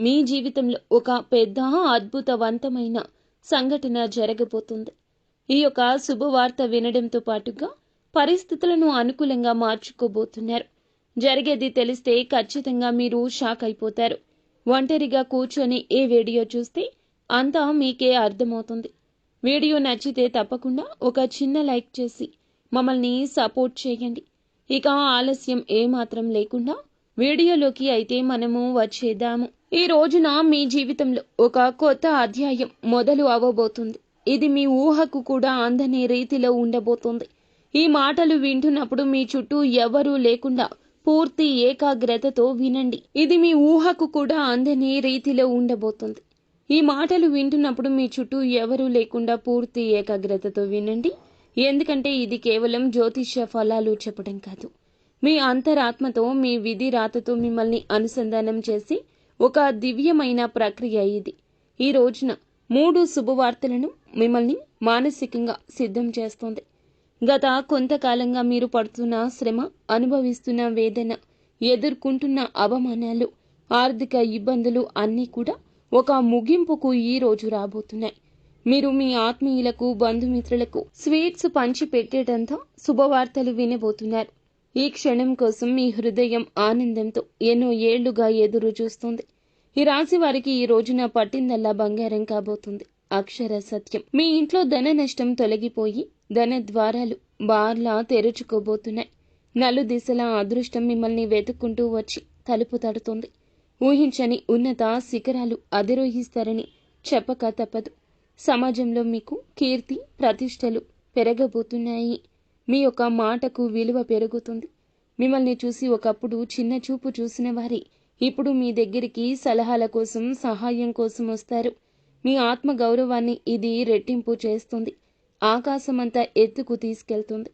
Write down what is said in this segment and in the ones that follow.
మీ జీవితంలో ఒక పెద్ద అద్భుతవంతమైన సంఘటన జరగబోతుంది. ఈ యొక్క శుభవార్త వినడంతో పాటుగా పరిస్థితులను అనుకూలంగా మార్చుకోబోతున్నారు. జరిగేది తెలిస్తే ఖచ్చితంగా మీరు షాక్ అయిపోతారు. ఒంటరిగా కూర్చొని ఏ వీడియో చూస్తే అంతా మీకే అర్థమవుతుంది. వీడియో నచ్చితే తప్పకుండా ఒక చిన్న లైక్ చేసి మమ్మల్ని సపోర్ట్ చేయండి. ఇక ఆలస్యం ఏమాత్రం లేకుండా వీడియోలోకి అయితే మనము వచ్చేద్దాము. ఈ రోజున మీ జీవితంలో ఒక కొత్త అధ్యాయం మొదలు అవ్వబోతుంది ఇది మీ ఊహకు కూడా అందని రీతిలో ఉండబోతుంది. ఈ మాటలు వింటున్నప్పుడు మీ చుట్టూ ఎవరూ లేకుండా పూర్తి ఏకాగ్రతతో వినండి. ఇది మీ ఊహకు కూడా అందని రీతిలో ఉండబోతుంది. ఈ మాటలు వింటున్నప్పుడు మీ చుట్టూ ఎవరూ లేకుండా పూర్తి ఏకాగ్రతతో వినండి. ఎందుకంటే ఇది కేవలం జ్యోతిష్య ఫలాలు చెప్పడం కాదు. మీ అంతరాత్మతో మీ విధి రాతతో మిమ్మల్ని అనుసంధానం చేసి ఒక దివ్యమైన ప్రక్రియ ఇది. ఈ రోజున మూడు శుభవార్తలను మిమ్మల్ని మానసికంగా సిద్ధం చేస్తోంది. గత కొంతకాలంగా మీరు పడుతున్న శ్రమ అనుభవిస్తున్న వేదన ఎదుర్కొంటున్న అవమానాలు ఆర్థిక ఇబ్బందులు అన్నీ కూడా ఒక ముగింపుకు ఈ రోజు రాబోతున్నాయి. మీరు మీ ఆత్మీయులకు బంధుమిత్రులకు స్వీట్స్ పంచి పెట్టేటంతా శుభవార్తలు వినబోతున్నారు. ఈ క్షణం కోసం మీ హృదయం ఆనందంతో ఎన్నో ఏళ్ళుగా ఎదురు చూస్తుంది. ఈ రాశి వారికి ఈ రోజున పట్టిందల్లా బంగారం కాబోతుంది. అక్షర సత్యం. మీ ఇంట్లో ధన నష్టం తొలగిపోయి ధన ద్వారాలు బార్లా తెరుచుకోబోతున్నాయి. నలు దిశల అదృష్టం మిమ్మల్ని వెతుక్కుంటూ వచ్చి తలుపు తడుతుంది. ఊహించని ఉన్నత శిఖరాలు అధిరోహిస్తారని చెప్పక తప్పదు. సమాజంలో మీకు కీర్తి ప్రతిష్టలు పెరగబోతున్నాయి. మీ యొక్క మాటకు విలువ పెరుగుతుంది. మిమ్మల్ని చూసి ఒకప్పుడు చిన్న చూపు చూసిన వారి ఇప్పుడు మీ దగ్గరికి సలహాల కోసం సహాయం కోసం వస్తారు. మీ ఆత్మ గౌరవాన్ని ఇది రెట్టింపు చేస్తుంది. ఆకాశమంతా ఎత్తుకు తీసుకెళ్తుంది.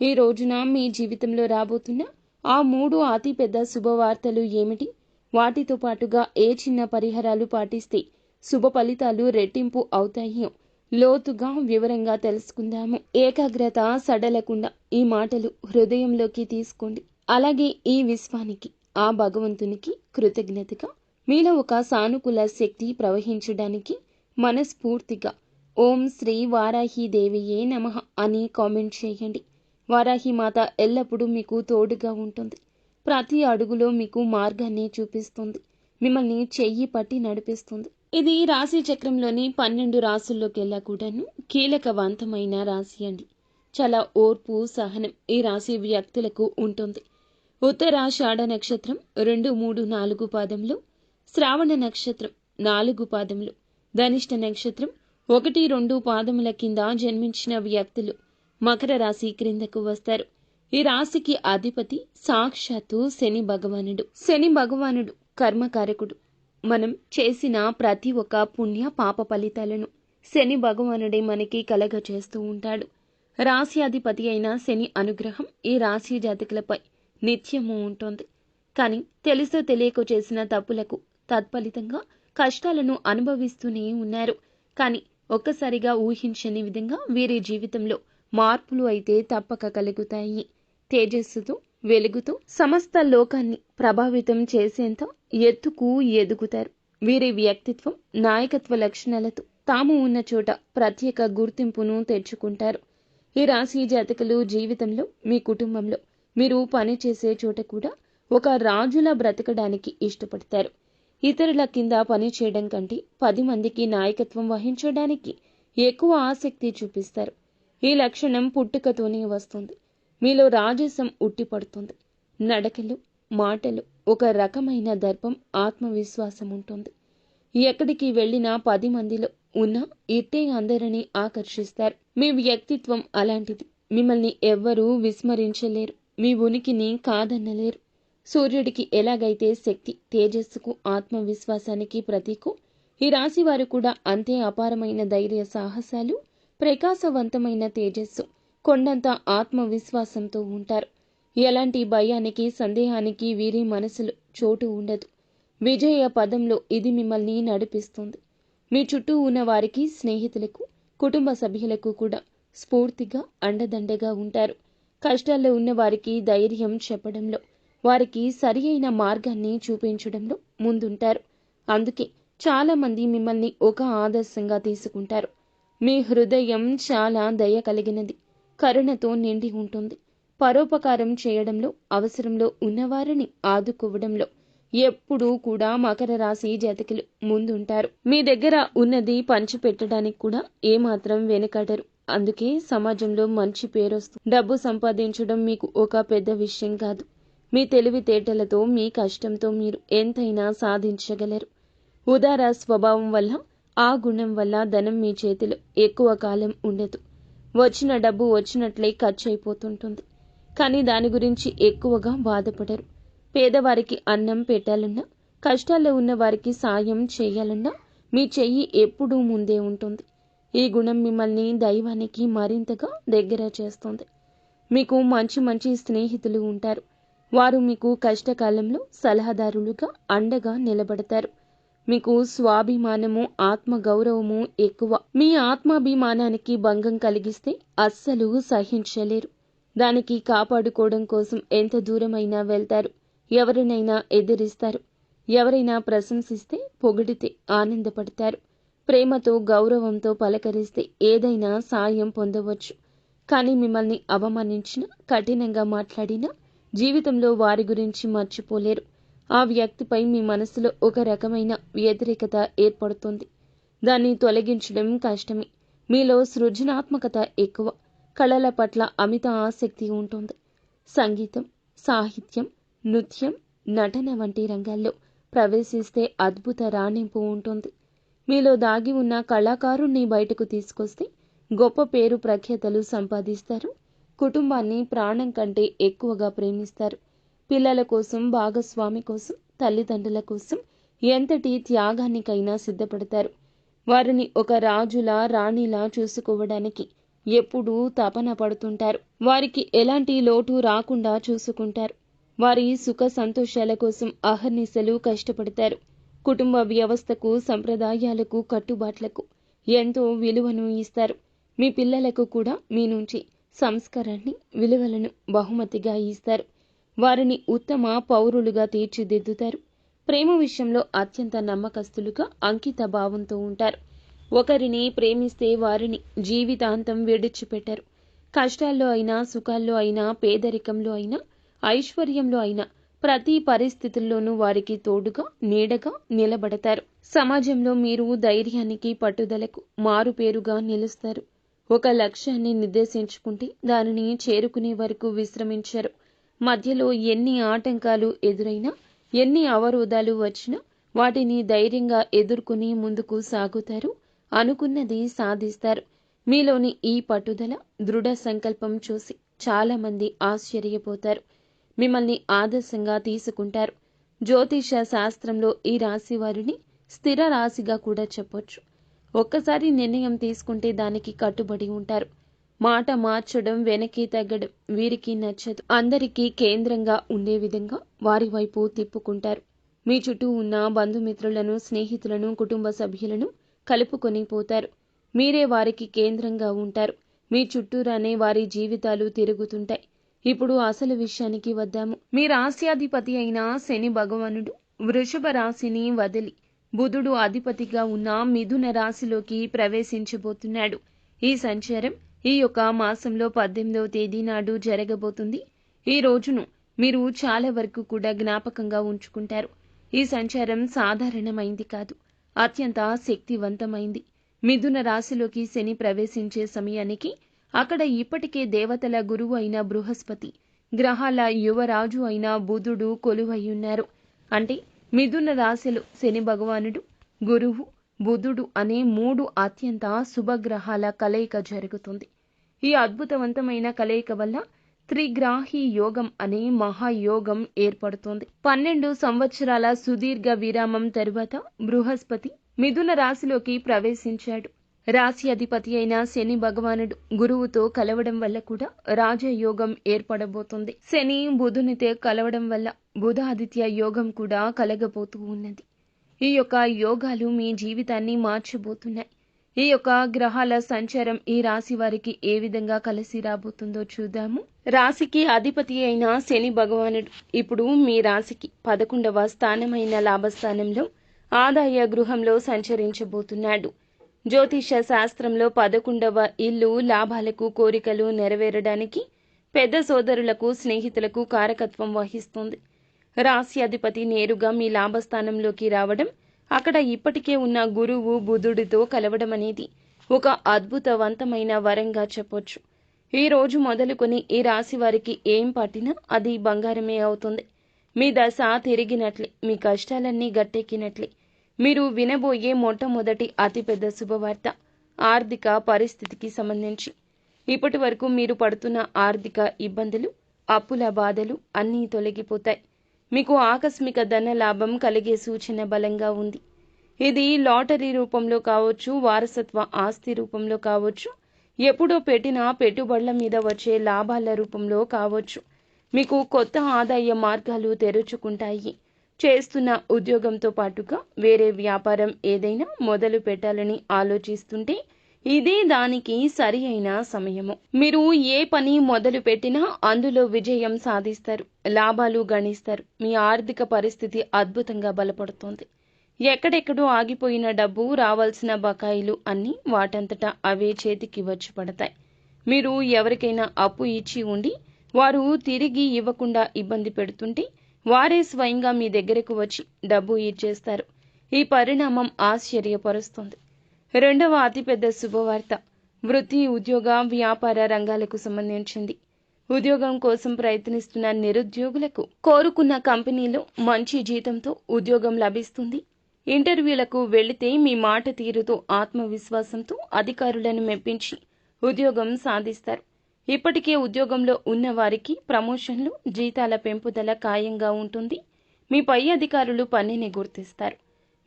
ఈ రోజున మీ జీవితంలో రాబోతున్న ఆ మూడు అతిపెద్ద శుభవార్తలు ఏమిటి? వాటితో పాటుగా ఏ చిన్న పరిహారాలు పాటిస్తే శుభ ఫలితాలు రెట్టింపు అవుతాయో లోతుగా వివరంగా తెలుసుకుందాము. ఏకాగ్రత సడలకుండా ఈ మాటలు హృదయంలోకి తీసుకోండి. అలాగే ఈ విశ్వానికి ఆ భగవంతునికి కృతజ్ఞతగా మీలో ఒక సానుకూల శక్తి ప్రవహించడానికి మనస్ఫూర్తిగా ఓం శ్రీ వారాహి దేవియే నమః అని కామెంట్ చేయండి. వారాహి మాత ఎల్లప్పుడూ మీకు తోడుగా ఉంటుంది. ప్రతి అడుగులో మీకు మార్గాన్ని చూపిస్తుంది. మిమ్మల్ని చెయ్యి పట్టి నడిపిస్తుంది. ఇది రాశి చక్రంలోని పన్నెండు రాసుల్లోకెల్లా కూడాను కీలకవంతమైన రాశి అండి. చాలా ఓర్పు సహనం ఈ రాశి వ్యక్తులకు ఉంటుంది. ఉత్తరాషాఢ నక్షత్రం రెండు మూడు నాలుగు పాదములు శ్రావణ నక్షత్రం నాలుగు పాదములు ధనిష్ట నక్షత్రం ఒకటి రెండు పాదముల కింద జన్మించిన వ్యక్తులు మకర రాశి క్రిందకు వస్తారు. ఈ రాశికి అధిపతి సాక్షాత్తు శని భగవానుడు. శని భగవానుడు కర్మకారకుడు. మనం చేసిన ప్రతి ఒక్క పుణ్య పాప ఫలితాలను శని భగవానుడే మనకి కలగ చేస్తూ ఉంటాడు రాశ్యాధిపతి అయిన శని అనుగ్రహం ఈ రాశి జాతకులపై నిత్యము ఉంటుంది. కానీ తెలుసో తెలియక చేసిన తప్పులకు తత్ఫలితంగా కష్టాలను అనుభవిస్తూనే ఉన్నారు. కానీ ఒక్కసారిగా ఊహించని విధంగా వీరి జీవితంలో మార్పులు అయితే తప్పక కలుగుతాయి. తేజస్సుతో వెలుగుతో సమస్త లోకాన్ని ప్రభావితం చేసేంత ఎత్తుకు ఎదుగుతారు. వీరి వ్యక్తిత్వం నాయకత్వ లక్షణాలతో తాము ఉన్న చోట ప్రత్యేక గుర్తింపును తెచ్చుకుంటారు. ఈ రాశి జాతకులు జీవితంలో మీ కుటుంబంలో మీరు పనిచేసే చోట కూడా ఒక రాజులా బ్రతకడానికి ఇష్టపడతారు. ఇతరుల కింద పని చేయడం కంటే పది మందికి నాయకత్వం వహించడానికి ఎక్కువ ఆసక్తి చూపిస్తారు. ఈ లక్షణం పుట్టుకతోనే వస్తుంది. మీలో రాజసం ఉట్టిపడుతుంది. నడకలు మాటలు ఒక రకమైన దర్పం ఆత్మవిశ్వాసం ఉంటుంది ఎక్కడికి వెళ్ళినా పది మందిలో ఉన్న ఇట్టే అందరినీ ఆకర్షిస్తారు. మీ వ్యక్తిత్వం అలాంటిది. మిమ్మల్ని ఎవ్వరూ విస్మరించలేరు. మీ ఉనికిని కాదన్నలేరు సూర్యుడికి ఎలాగైతే శక్తి తేజస్సుకు ఆత్మవిశ్వాసానికి ప్రతీకు ఈ రాశివారు కూడా అంతే అపారమైన ధైర్య సాహసాలు ప్రకాశవంతమైన తేజస్సు కొండంత ఆత్మవిశ్వాసంతో ఉంటారు. ఎలాంటి భయానికి సందేహానికి వీరి మనసులో చోటు ఉండదు. విజయ పదంలో ఇది మిమ్మల్ని నడిపిస్తుంది. మీ చుట్టూ ఉన్న వారికి స్నేహితులకు కుటుంబ సభ్యులకు కూడా స్ఫూర్తిగా అండదండగా ఉంటారు. కష్టాల్లో ఉన్న వారికి ధైర్యం చెప్పడంలో వారికి సరి అయిన మార్గాన్ని చూపించడంలో ముందుంటారు. అందుకే చాలామంది మిమ్మల్ని ఒక ఆదర్శంగా తీసుకుంటారు. మీ హృదయం చాలా దయ కలిగినది. కరుణతో నిండి ఉంటుంది. పరోపకారం చేయడంలో అవసరంలో ఉన్నవారిని ఆదుకోవడంలో ఎప్పుడూ కూడా మకర రాశి జాతకులు ముందుంటారు. మీ దగ్గర ఉన్నది పంచిపెట్టడానికి కూడా ఏమాత్రం వెనుకడరు. అందుకే సమాజంలో మంచి పేరొస్తుంది. డబ్బు సంపాదించడం మీకు ఒక పెద్ద విషయం కాదు. మీ తెలివితేటలతో మీ కష్టంతో మీరు ఎంతైనా సాధించగలరు. ఉదార స్వభావం వల్ల ఆ గుణం వల్ల ధనం మీ చేతిలో ఎక్కువ కాలం ఉండదు. వచ్చిన డబ్బు వచ్చినట్లే ఖర్చు అయిపోతుంటుంది కానీ దాని గురించి ఎక్కువగా బాధపడరు. పేదవారికి అన్నం పెట్టాలన్నా కష్టాల్లో ఉన్న వారికి సాయం చేయాలన్నా మీ చెయ్యి ఎప్పుడూ ముందే ఉంటుంది. ఈ గుణం మిమ్మల్ని దైవానికి మరింతగా దగ్గర చేస్తుంది. మీకు మంచి మంచి స్నేహితులు ఉంటారు. వారు మీకు కష్టకాలంలో సలహాదారులుగా అండగా నిలబడతారు. మీకు స్వాభిమానము ఆత్మగౌరవము ఎక్కువ. మీ ఆత్మాభిమానానికి భంగం కలిగిస్తే అస్సలు సహించలేరు. దానికి కాపాడుకోవడం కోసం ఎంత దూరమైనా వెళ్తారు. ఎవరినైనా ఎదిరిస్తారు. ఎవరైనా ప్రశంసిస్తే పొగిడితే ఆనందపడతారు. ప్రేమతో గౌరవంతో పలకరిస్తే ఏదైనా సాయం పొందవచ్చు. కానీ మిమ్మల్ని అవమానించిన కఠినంగా మాట్లాడినా జీవితంలో వారి గురించి మర్చిపోలేరు. ఆ వ్యక్తిపై మీ మనసులో ఒక రకమైన వ్యతిరేకత ఏర్పడుతుంది. దాన్ని తొలగించడం కష్టమే. మీలో సృజనాత్మకత ఎక్కువ. కళల పట్ల అమిత ఆసక్తి ఉంటుంది. సంగీతం సాహిత్యం నృత్యం నటన వంటి రంగాల్లో ప్రవేశిస్తే అద్భుత రాణింపు ఉంటుంది. మీలో దాగి ఉన్న కళాకారుణ్ణి బయటకు తీసుకొస్తే గొప్ప పేరు ప్రఖ్యాతలు సంపాదిస్తారు. కుటుంబాన్ని ప్రాణం కంటే ఎక్కువగా ప్రేమిస్తారు. పిల్లల కోసం భాగస్వామి కోసం తల్లిదండ్రుల కోసం ఎంతటి త్యాగానికైనా సిద్ధపడతారు. వారిని ఒక రాజులా రాణిలా చూసుకోవడానికి ఎప్పుడూ తపన పడుతుంటారు. వారికి ఎలాంటి లోటు రాకుండా చూసుకుంటారు. వారి సుఖ సంతోషాల కోసం అహర్నిశలు కష్టపడతారు. కుటుంబ వ్యవస్థకు సంప్రదాయాలకు కట్టుబాట్లకు ఎంతో విలువను ఇస్తారు. మీ పిల్లలకు కూడా మీ నుంచి సంస్కారాన్ని విలువలను బహుమతిగా ఇస్తారు. వారిని ఉత్తమ పౌరులుగా తీర్చిదిద్దుతారు. ప్రేమ విషయంలో అత్యంత నమ్మకస్తులుగా అంకిత భావంతో ఉంటారు. ఒకరిని ప్రేమిస్తే వారిని జీవితాంతం విడిచిపెట్టరు. కష్టాల్లో అయినా సుఖాల్లో అయినా పేదరికంలో అయినా ఐశ్వర్యంలో అయినా ప్రతి పరిస్థితుల్లోనూ వారికి తోడుగా నీడగా నిలబడతారు. సమాజంలో మీరు ధైర్యానికి పట్టుదలకు మారుపేరుగా నిలుస్తారు. ఒక లక్ష్యాన్ని నిర్దేశించుకుంటే దానిని చేరుకునే వరకు విశ్రమించరు. మధ్యలో ఎన్ని ఆటంకాలు ఎదురైనా ఎన్ని అవరోధాలు వచ్చినా వాటిని ధైర్యంగా ఎదుర్కొని ముందుకు సాగుతారు అనుకున్నది సాధిస్తారు. మీలోని ఈ పట్టుదల దృఢ సంకల్పం చూసి చాలామంది ఆశ్చర్యపోతారు. మిమ్మల్ని ఆదర్శంగా తీసుకుంటారు. జ్యోతిష శాస్త్రంలో ఈ రాశి వారిని స్థిర రాశిగా కూడా చెప్పొచ్చు. ఒక్కసారి నిర్ణయం తీసుకుంటే దానికి కట్టుబడి ఉంటారు. మాట మార్చడం వెనక్కి తగ్గడం వీరికి నచ్చదు. అందరికీ కేంద్రంగా ఉండే విధంగా వారి వైపు తిప్పుకుంటారు. మీ చుట్టూ ఉన్న బంధుమిత్రులను స్నేహితులను కుటుంబ సభ్యులను కలుపుకొని పోతారు. మీరే వారికి కేంద్రంగా ఉంటారు. మీ చుట్టూరానే వారి జీవితాలు తిరుగుతుంటాయి. ఇప్పుడు అసలు విషయానికి వద్దాము. మీ రాశ్యాధిపతి అయిన శని భగవానుడు వృషభ రాశిని వదిలి బుధుడు అధిపతిగా ఉన్న మిథున రాశిలోకి ప్రవేశించబోతున్నాడు. ఈ సంచారం ఈ యొక్క మాసంలో పద్దెనిమిదవ తేదీ నాడు జరగబోతుంది. ఈ రోజును మీరు చాలా వరకు కూడా జ్ఞాపకంగా ఉంచుకుంటారు. ఈ సంచారం సాధారణమైంది కాదు. అత్యంత శక్తివంతమైంది. మిథున రాశిలోకి శని ప్రవేశించే సమయానికి అక్కడ ఇప్పటికే దేవతల గురువు అయిన బృహస్పతి గ్రహాల యువరాజు అయిన బుధుడు కొలువయ్యున్నారు అంటే మిథున రాశిలో శని భగవానుడు గురువు. బుధుడు అనే మూడు అత్యంత శుభగ్రహాల కలయిక జరుగుతుంది. ఈ అద్భుతవంతమైన కలయిక వల్ల త్రిగ్రాహి యోగం అనే మహాయోగం ఏర్పడుతోంది. పన్నెండు సంవత్సరాల సుదీర్ఘ విరామం తరువాత బృహస్పతి మిథున రాశిలోకి ప్రవేశించాడు. రాశి అధిపతి అయిన శని భగవానుడు గురువుతో కలవడం వల్ల కూడా రాజయోగం ఏర్పడబోతుంది. శని బుధునితో కలవడం వల్ల బుధాదిత్య యోగం కూడా కలగబోతూ ఉన్నది. ఈ యొక్క యోగాలు మీ జీవితాన్ని మార్చబోతున్నాయి. ఈ యొక్క గ్రహాల సంచారం ఈ రాశి వారికి ఏ విధంగా కలిసి రాబోతుందో చూద్దాము. రాశికి అధిపతి అయిన శని భగవానుడు ఇప్పుడు మీ రాశికి పదకొండవ స్థానమైన లాభస్థానంలో ఆదాయ గృహంలో సంచరించబోతున్నాడు. జ్యోతిష శాస్త్రంలో పదకొండవ ఇల్లు లాభాలకు కోరికలు నెరవేరడానికి పెద్ద సోదరులకు స్నేహితులకు కారకత్వం వహిస్తుంది. రాశి అధిపతి నేరుగా మీ లాభస్థానంలోకి రావడం అక్కడ ఇప్పటికే ఉన్న గురువు బుధుడితో కలవడం అనేది ఒక అద్భుతవంతమైన వరంగా చెప్పొచ్చు. ఈ రోజు మొదలుకొని ఈ రాశి వారికి ఏం పట్టినా అది బంగారమే అవుతుంది. మీ దశ తిరిగినట్లే మీ కష్టాలన్నీ గట్టెక్కినట్లే. మీరు వినబోయే మొట్టమొదటి అతిపెద్ద శుభవార్త ఆర్థిక పరిస్థితికి సంబంధించి. ఇప్పటి వరకు మీరు పడుతున్న ఆర్థిక ఇబ్బందులు అప్పుల బాధలు అన్నీ తొలగిపోతాయి. మీకు ఆకస్మిక ధన లాభం కలిగే సూచన బలంగా ఉంది. ఇది లాటరీ రూపంలో కావచ్చు వారసత్వ ఆస్తి రూపంలో కావచ్చు ఎప్పుడో పెట్టిన పెట్టుబడుల మీద వచ్చే లాభాల రూపంలో కావచ్చు. మీకు కొత్త ఆదాయ మార్గాలు తెరుచుకుంటాయి. చేస్తున్న ఉద్యోగంతో పాటుగా వేరే వ్యాపారం ఏదైనా మొదలు పెట్టాలని ఆలోచిస్తుంటే ఇదే దానికి సరి అయిన సమయము. మీరు ఏ పని మొదలు పెట్టినా అందులో విజయం సాధిస్తారు లాభాలు గణిస్తారు. మీ ఆర్థిక పరిస్థితి అద్భుతంగా బలపడుతోంది. ఎక్కడెక్కడో ఆగిపోయిన డబ్బు రావాల్సిన బకాయిలు అన్నీ వాటంతటా అవే చేతికి వచ్చి పడతాయి. మీరు ఎవరికైనా అప్పు ఇచ్చి ఉండి వారు తిరిగి ఇవ్వకుండా ఇబ్బంది పెడుతుంటే వారే స్వయంగా మీ దగ్గరకు వచ్చి డబ్బు ఇచ్చేస్తారు. ఈ పరిణామం ఆశ్చర్యపరుస్తుంది. రెండవ అతిపెద్ద శుభవార్త. వృత్తి ఉద్యోగ వ్యాపార రంగాలకు సంబంధించింది. ఉద్యోగం కోసం ప్రయత్నిస్తున్న నిరుద్యోగులకు కోరుకున్న కంపెనీలో మంచి జీతంతో ఉద్యోగం లభిస్తుంది. ఇంటర్వ్యూలకు వెళితే మీ మాట తీరుతో ఆత్మవిశ్వాసంతో అధికారులను మెప్పించి ఉద్యోగం సాధిస్తారు. ఇప్పటికే ఉద్యోగంలో ఉన్న వారికి ప్రమోషన్లు జీతాల పెంపుదల ఖాయంగా ఉంటుంది. మీ పై అధికారులు పనిని గుర్తిస్తారు.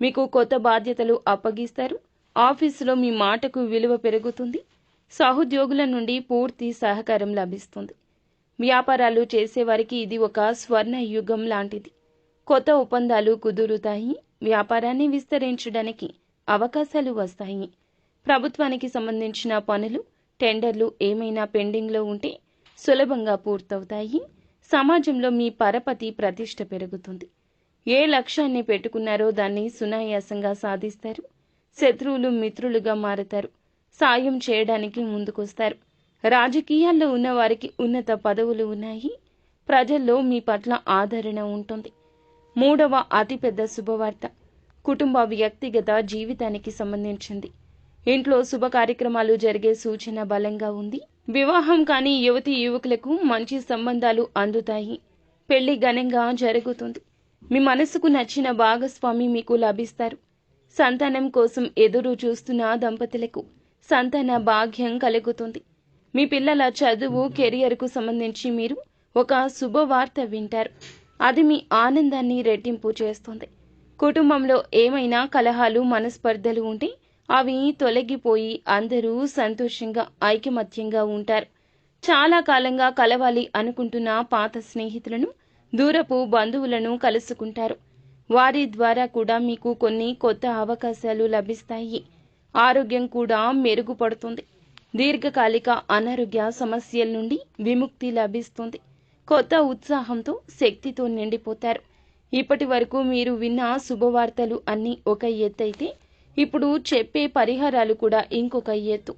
మీకు కొత్త బాధ్యతలు అప్పగిస్తారు. ఆఫీసులో మీ మాటకు విలువ పెరుగుతుంది. సహోద్యోగుల నుండి పూర్తి సహకారం లభిస్తుంది. వ్యాపారాలు చేసేవారికి ఇది ఒక స్వర్ణ యుగం లాంటిది. కొత్త ఒప్పందాలు కుదురుతాయి. వ్యాపారాన్ని విస్తరించడానికి అవకాశాలు వస్తాయి. ప్రభుత్వానికి సంబంధించిన పనులు టెండర్లు ఏమైనా పెండింగ్లో ఉంటే సులభంగా పూర్తవుతాయి. సమాజంలో మీ పరపతి ప్రతిష్ట పెరుగుతుంది. ఏ లక్ష్యాన్ని పెట్టుకున్నారో దాన్ని సునాయాసంగా సాధిస్తారు. శత్రువులు మిత్రులుగా మారతారు. సాయం చేయడానికి ముందుకొస్తారు. రాజకీయాల్లో ఉన్న వారికి ఉన్నత పదవులు ఉన్నాయి. ప్రజల్లో మీ పట్ల ఆదరణ ఉంటుంది. మూడవ అతిపెద్ద శుభవార్త. కుటుంబ వ్యక్తిగత జీవితానికి సంబంధించింది. ఇంట్లో శుభ కార్యక్రమాలు జరిగే సూచన బలంగా ఉంది. వివాహం కాని యువతి యువకులకు మంచి సంబంధాలు అందుతాయి. పెళ్ళి ఘనంగా జరుగుతుంది. మీ మనసుకు నచ్చిన భాగస్వామి మీకు లభిస్తారు. సంతానం కోసం ఎదురు చూస్తున్న దంపతులకు సంతాన భాగ్యం కలుగుతుంది. మీ పిల్లల చదువు కెరియర్కు సంబంధించి మీరు ఒక శుభవార్త వింటారు. అది మీ ఆనందాన్ని రెట్టింపు చేస్తుంది. కుటుంబంలో ఏమైనా కలహాలు మనస్పర్ధలు ఉంటే అవి తొలగిపోయి అందరూ సంతోషంగా ఐకమత్యంగా ఉంటారు. చాలా కాలంగా కలవాలి అనుకుంటున్న పాత స్నేహితులను దూరపు బంధువులను కలుసుకుంటారు. వారి ద్వారా కూడా మీకు కొన్ని కొత్త అవకాశాలు లభిస్తాయి. ఆరోగ్యం కూడా మెరుగుపడుతుంది. దీర్ఘకాలిక అనారోగ్య సమస్యల నుండి విముక్తి లభిస్తుంది. కొత్త ఉత్సాహంతో శక్తితో నిండిపోతారు. ఇప్పటి వరకు మీరు విన్న శుభవార్తలు అన్నీ ఒక ఎత్తైతే ఇప్పుడు చెప్పే పరిహారాలు కూడా ఇంకొక ఎత్తు.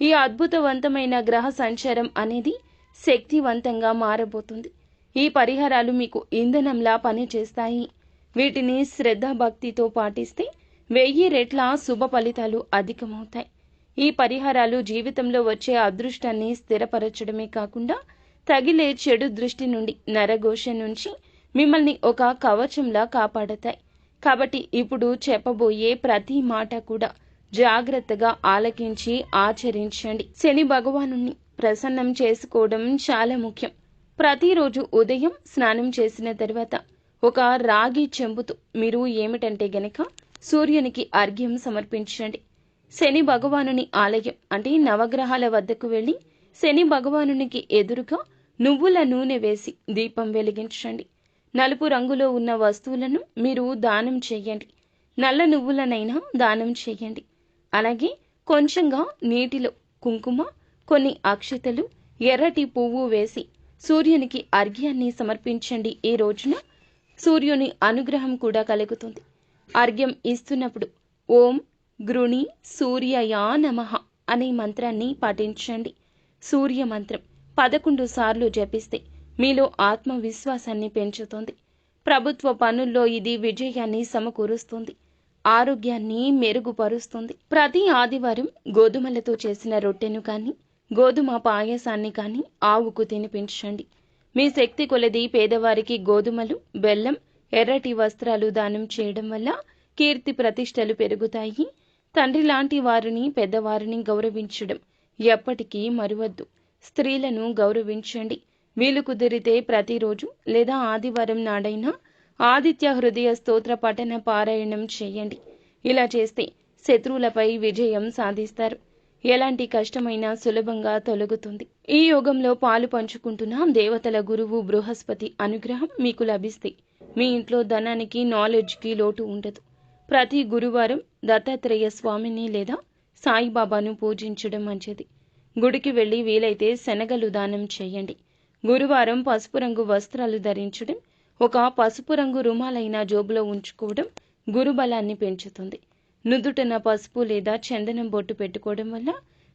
ఈ అద్భుతవంతమైన గ్రహ సంచారం అనేది శక్తివంతంగా మారబోతుంది. ఈ పరిహారాలు మీకు ఇంధనంలా పనిచేస్తాయి. వీటిని శ్రద్ధాభక్తితో పాటిస్తే వెయ్యి రెట్ల శుభ ఫలితాలు అధికమవుతాయి. ఈ పరిహారాలు జీవితంలో వచ్చే అదృష్టాన్ని స్థిరపరచడమే కాకుండా తగిలే చెడు దృష్టి నుండి నరఘోష నుంచి మిమ్మల్ని ఒక కవచంలా కాపాడతాయి. కాబట్టి ఇప్పుడు చెప్పబోయే ప్రతి మాట కూడా జాగ్రత్తగా ఆలకించి ఆచరించండి. శని భగవాను ప్రసన్నం చేసుకోవడం చాలా ముఖ్యం. ప్రతిరోజు ఉదయం స్నానం చేసిన తర్వాత ఒక రాగి చెంబుతో మీరు ఏమిటంటే గనక సూర్యునికి అర్ఘ్యం సమర్పించండి. శని భగవానుని ఆలయం అంటే నవగ్రహాల వద్దకు వెళ్ళి శని భగవానునికి ఎదురుగా నువ్వుల నూనె వేసి దీపం వెలిగించండి. నలుపు రంగులో ఉన్న వస్తువులను మీరు దానం చేయండి. నల్ల నువ్వులనైనా దానం చేయండి. అలాగే కొంచెంగా నీటిలో కుంకుమ కొన్ని అక్షతలు ఎర్రటి పువ్వు వేసి సూర్యునికి అర్ఘ్యాన్ని సమర్పించండి ఈ రోజున. సూర్యుని అనుగ్రహం కూడా కలుగుతుంది. అర్ఘ్యం ఇస్తున్నప్పుడు ఓం గృణి సూర్యయా నమః అనే మంత్రాన్ని పాటించండి. సూర్య మంత్రం పదకొండు సార్లు జపిస్తే మీలో ఆత్మవిశ్వాసాన్ని పెంచుతుంది. ప్రభుత్వ పనుల్లో ఇది విజయాన్ని సమకూరుస్తుంది. ఆరోగ్యాన్ని మెరుగుపరుస్తుంది. ప్రతి ఆదివారం గోధుమలతో చేసిన రొట్టెను కానీ గోధుమ పాయసాన్ని కానీ ఆవుకు తినిపించండి. మీ శక్తి కొలది పేదవారికి గోధుమలు బెల్లం ఎర్రటి వస్త్రాలు దానం చేయడం వల్ల కీర్తి ప్రతిష్టలు పెరుగుతాయి. తండ్రి లాంటి వారిని పెద్దవారిని గౌరవించడం ఎప్పటికీ మరువద్దు. స్త్రీలను గౌరవించండి. వీలు కుదిరితే ప్రతిరోజు లేదా ఆదివారం నాడైనా ఆదిత్య హృదయ స్తోత్ర పఠన పారాయణం చేయండి. ఇలా చేస్తే శత్రువులపై విజయం సాధిస్తారు. ఎలాంటి కష్టమైనా సులభంగా తొలగుతుంది. ఈ యోగంలో పాలు పంచుకుంటున్న దేవతల గురువు బృహస్పతి అనుగ్రహం మీకు లభిస్తే. మీ ఇంట్లో ధనానికి నాలెడ్జ్కి లోటు ఉండదు. ప్రతి గురువారం దత్తాత్రేయ స్వామిని లేదా సాయిబాబాను పూజించడం మంచిది. గుడికి వెళ్ళి వీలైతే శనగలు దానం చేయండి. గురువారం పసుపు రంగు వస్త్రాలు ధరించడం ఒక పసుపు రంగు రుమాలైన జోబులో ఉంచుకోవడం గురుబలాన్ని పెంచుతుంది. నుదుటన పసుపు లేదా చందనం బొట్టు పెట్టుకోవడం వల్ల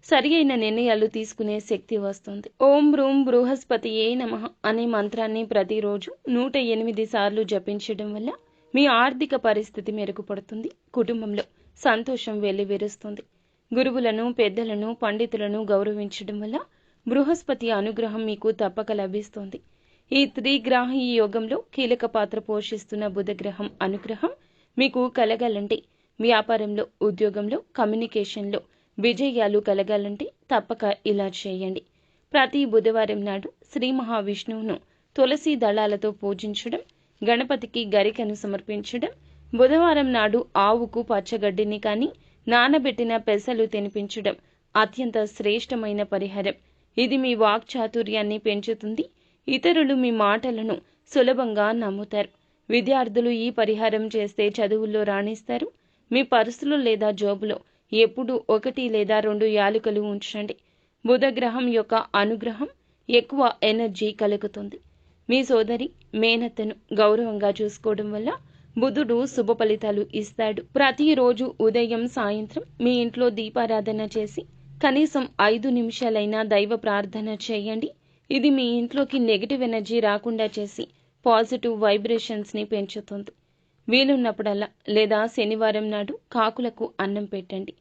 సరి అయిన నిర్ణయాలు తీసుకునే శక్తి వస్తుంది. ఓం రూం బృహస్పతి ఏ నమ అనే మంత్రాన్ని ప్రతిరోజు నూట ఎనిమిది సార్లు జపించడం వల్ల మీ ఆర్థిక పరిస్థితి మెరుగుపడుతుంది. కుటుంబంలో సంతోషం వెల్లివిరుస్తుంది. గురువులను పెద్దలను పండితులను గౌరవించడం వల్ల బృహస్పతి అనుగ్రహం మీకు తప్పక లభిస్తుంది. ఈ త్రిగ్రాహి యోగంలో కీలక పాత్ర పోషిస్తున్న బుధగ్రహం అనుగ్రహం మీకు కలగాలంటే వ్యాపారంలో ఉద్యోగంలో కమ్యూనికేషన్లో విజయాలు కలగాలంటే తప్పక ఇలా చేయండి. ప్రతి బుధవారం నాడు శ్రీ మహావిష్ణువును తులసి దళాలతో పూజించడం గణపతికి గరికను సమర్పించడం బుధవారం నాడు ఆవుకు పచ్చగడ్డిని కానీ నానబెట్టిన పెసలు తినిపించడం అత్యంత శ్రేష్టమైన పరిహారం. ఇది మీ వాక్చాతుర్యాన్ని పెంచుతుంది. ఇతరులు మీ మాటలను సులభంగా నమ్ముతారు. విద్యార్థులు ఈ పరిహారం చేస్తే చదువుల్లో రాణిస్తారు. మీ పర్సులు లేదా జోబులో. ఎప్పుడు ఒకటి లేదా రెండు యాలుకలు ఉంచండి. బుధగ్రహం యొక్క అనుగ్రహం ఎక్కువ ఎనర్జీ కలుగుతుంది. మీ సోదరి మేనత్తను గౌరవంగా చూసుకోవడం వల్ల బుధుడు శుభ ఫలితాలు ఇస్తాడు. ప్రతిరోజు ఉదయం సాయంత్రం మీ ఇంట్లో దీపారాధన చేసి కనీసం ఐదు నిమిషాలైనా దైవ ప్రార్థన చేయండి. ఇది మీ ఇంట్లోకి నెగిటివ్ ఎనర్జీ రాకుండా చేసి పాజిటివ్ వైబ్రేషన్స్ని పెంచుతుంది. వీలున్నప్పుడల్లా లేదా శనివారం నాడు కాకులకు అన్నం పెట్టండి.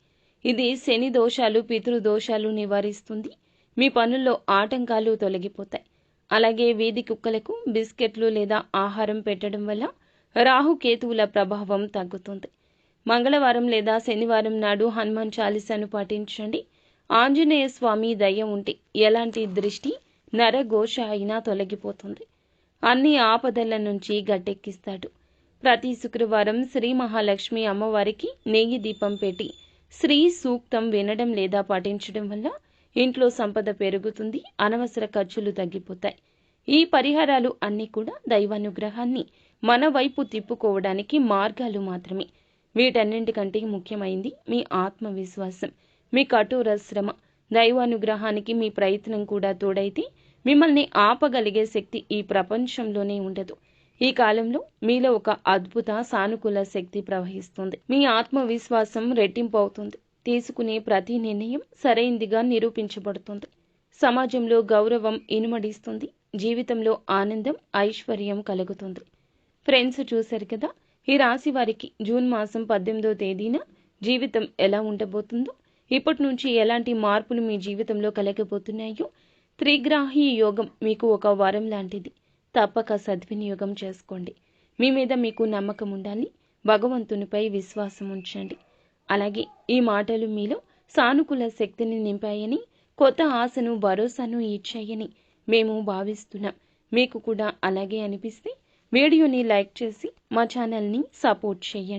ఇది శని దోషాలు పితృదోషాలు నివారిస్తుంది. మీ పనుల్లో ఆటంకాలు తొలగిపోతాయి. అలాగే వీధి కుక్కలకు బిస్కెట్లు లేదా ఆహారం పెట్టడం వల్ల రాహుకేతువుల ప్రభావం తగ్గుతుంది. మంగళవారం లేదా శనివారం నాడు హనుమాన్ చాలీసాను పాటించండి. ఆంజనేయ స్వామి దయ ఉంటే ఎలాంటి దృష్టి నరఘోష అయినా తొలగిపోతుంది. అన్ని ఆపదల నుంచి గట్టెక్కిస్తాడు. ప్రతి శుక్రవారం శ్రీ మహాలక్ష్మి అమ్మవారికి నెయ్యి దీపం పెట్టి శ్రీ సూక్తం వినడం లేదా పాటించడం వల్ల ఇంట్లో సంపద పెరుగుతుంది అనవసర ఖర్చులు తగ్గిపోతాయి. ఈ పరిహారాలు అన్నీ కూడా దైవానుగ్రహాన్ని మన వైపు తిప్పుకోవడానికి మార్గాలు మాత్రమే. వీటన్నింటికంటే ముఖ్యమైంది మీ ఆత్మవిశ్వాసం మీ కఠోర శ్రమ. దైవానుగ్రహానికి మీ ప్రయత్నం కూడా తోడైతే మిమ్మల్ని ఆపగలిగే శక్తి ఈ ప్రపంచంలోనే ఉండదు. ఈ కాలంలో మీలో ఒక అద్భుత సానుకూల శక్తి ప్రవహిస్తుంది. మీ ఆత్మవిశ్వాసం రెట్టింపు అవుతుంది తీసుకునే ప్రతి నిర్ణయం సరైందిగా నిరూపించబడుతుంది. సమాజంలో గౌరవం ఇనుమడిస్తుంది. జీవితంలో ఆనందం ఐశ్వర్యం కలుగుతుంది. ఫ్రెండ్స్ చూశారు కదా ఈ రాశి వారికి జూన్ మాసం పద్దెనిమిదో తేదీన జీవితం ఎలా ఉండబోతుందో ఇప్పటి నుంచి ఎలాంటి మార్పులు మీ జీవితంలో కలగబోతున్నాయో త్రిగ్రాహి యోగం మీకు ఒక వరం లాంటిది. తప్పక సద్వినియోగం చేసుకోండి. మీ మీద మీకు నమ్మకం ఉండాలి. భగవంతునిపై విశ్వాసం ఉంచండి. అలాగే ఈ మాటలు మీలో సానుకూల శక్తిని నింపాయని కొత్త ఆశను భరోసాను ఇచ్చాయని మేము భావిస్తున్నాం. మీకు కూడా అలాగే అనిపిస్తే వీడియోని లైక్ చేసి మా ఛానల్ని సపోర్ట్ చేయండి.